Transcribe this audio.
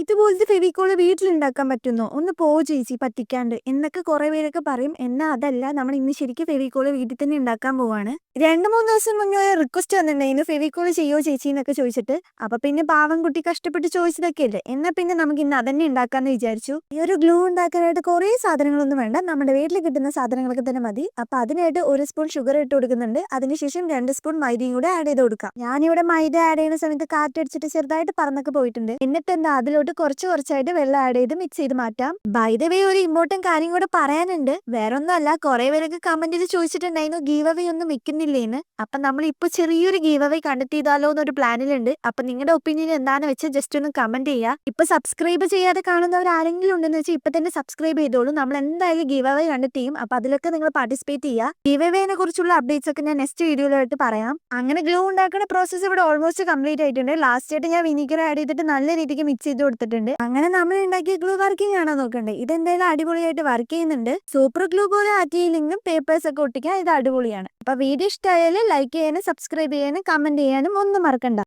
ഇതുപോലത്തെ ഫെവിക്കോൾ വീട്ടിലുണ്ടാക്കാൻ പറ്റുന്നോ? ഒന്ന് പോ ചേച്ചി പറ്റിക്കാണ്ട്. എന്നൊക്കെ കുറെ പേരൊക്കെ പറയും. എന്നാ അതല്ല നമ്മൾ ഇന്ന് ശരിക്കും ഫെവിക്കോൾ വീട്ടിൽ തന്നെ ഉണ്ടാക്കാൻ പോവാണ്. രണ്ട് മൂന്ന് ദിവസം മുന്നേ റിക്വസ്റ്റ് വന്നിട്ടുണ്ടായിരുന്നു ഫെവിക്കോൾ ചെയ്യോ ചേച്ചി എന്നൊക്കെ ചോദിച്ചിട്ട്. അപ്പൊ പിന്നെ പാവം കുട്ടി കഷ്ടപ്പെട്ട് ചോദിച്ചതൊക്കെ അല്ലേ? എന്നാ പിന്നെ നമുക്ക് ഇന്ന് അതന്നെ ഉണ്ടാക്കാന്ന് വിചാരിച്ചു. ഈ ഒരു ഗ്ലൂ ഉണ്ടാക്കാനായിട്ട് കുറെ സാധനങ്ങളൊന്നും വേണ്ട. നമ്മുടെ വീട്ടിൽ കിട്ടുന്ന സാധനങ്ങളൊക്കെ തന്നെ മതി. അപ്പൊ അതിനായിട്ട് ഒരു സ്പൂൺ ഷുഗർ ഇട്ട് കൊടുക്കുന്നുണ്ട്. അതിനുശേഷം രണ്ട് സ്പൂൺ മൈദയും കൂടെ ആഡ് ചെയ്ത് കൊടുക്കാം. ഞാനിവിടെ മൈദ ആഡ് ചെയ്യുന്ന സമയത്ത് കാറ്റടിച്ചിട്ട് ചെറുതായിട്ട് പറന്നൊക്കെ പോയിട്ടുണ്ട്. എന്നിട്ട് എന്താ അതിലോട്ട് കുറച്ച് കുറച്ചായിട്ട് വെള്ളം ആഡ് ചെയ്ത് മിക്സ് ചെയ്ത് മാറ്റാം. ബൈ വേ ഒരു ഇമ്പോർട്ടന്റ് കാര്യം കൂടെ പറയാനുണ്ട്. വേറെ ഒന്നുമല്ല കുറെ പേരൊക്കെ കമന്റ് ചെയ്ത് ചോദിച്ചിട്ടുണ്ടായിരുന്നു ഗീവ് അവേ ഒന്നും വെക്കുന്നില്ലേന്ന്? അപ്പൊ നമ്മൾ ഇപ്പൊ ചെറിയൊരു ഗീവ് അവേ കണ്ടെത്തിയതാലോ എന്നൊരു പ്ലാനിലുണ്ട് അപ്പൊ നിങ്ങളുടെ ഒപ്പീനിയൻ എന്താണെന്ന് വെച്ചാൽ ജസ്റ്റ് ഒന്ന് കമന്റ് ചെയ്യുക ഇപ്പൊ സബ്സ്ക്രൈബ് ചെയ്യാതെ കാണുന്നവർ ആരെങ്കിലും ഉണ്ടെന്ന് വെച്ചാൽ ഇപ്പൊ തന്നെ സബ്സ്ക്രൈബ് ചെയ്തോളൂ. നമ്മൾ എന്തായാലും ഗീവ് അവേ കണ്ടെത്തിയും ചെയ്യും. അപ്പൊ അതിലൊക്കെ നിങ്ങൾ പാർട്ടിസിപ്പേറ്റ് ചെയ്യുക ഗീവ് അവേനെ കുറിച്ചുള്ള അപ്ഡേറ്റ്സ് ഒക്കെ ഞാൻ നെക്സ്റ്റ് വീഡിയോയിലായിട്ട് പറയാം. അങ്ങനെ ഗ്ലോ ഉണ്ടാക്കുന്ന പ്രോസസ്സ് ഇവിടെ ഓൾമോസ്റ്റ് കംപ്ലീറ്റ് ആയിട്ടുണ്ട്. ലാസ്റ്റ് ആയിട്ട് ഞാൻ വിനീഗർ ആഡ് ചെയ്തിട്ട് നല്ല രീതിക്ക് മിക്സ് ചെയ്ത് കൊടുത്തിട്ടുണ്ട്. അങ്ങനെ നമ്മൾ ഉണ്ടാക്കിയ ഗ്ലൂ വർക്കിംഗ് ആണോ നോക്കണ്ടേ. ഇതെന്തായാലും അടിപൊളിയായിട്ട് വർക്ക് ചെയ്യുന്നുണ്ട്. സൂപ്പർ ഗ്ലൂ പോലെ ആറ്റിയില്ലെങ്കിലും പേപ്പേഴ്സ് ഒക്കെ ഒട്ടിക്കാൻ ഇത് അടിപൊളിയാണ്. അപ്പൊ വീഡിയോ ഇഷ്ടമായാലും ലൈക്ക് ചെയ്യാനും സബ്സ്ക്രൈബ് ചെയ്യാനും കമന്റ് ചെയ്യാനും ഒന്നും മറക്കണ്ട.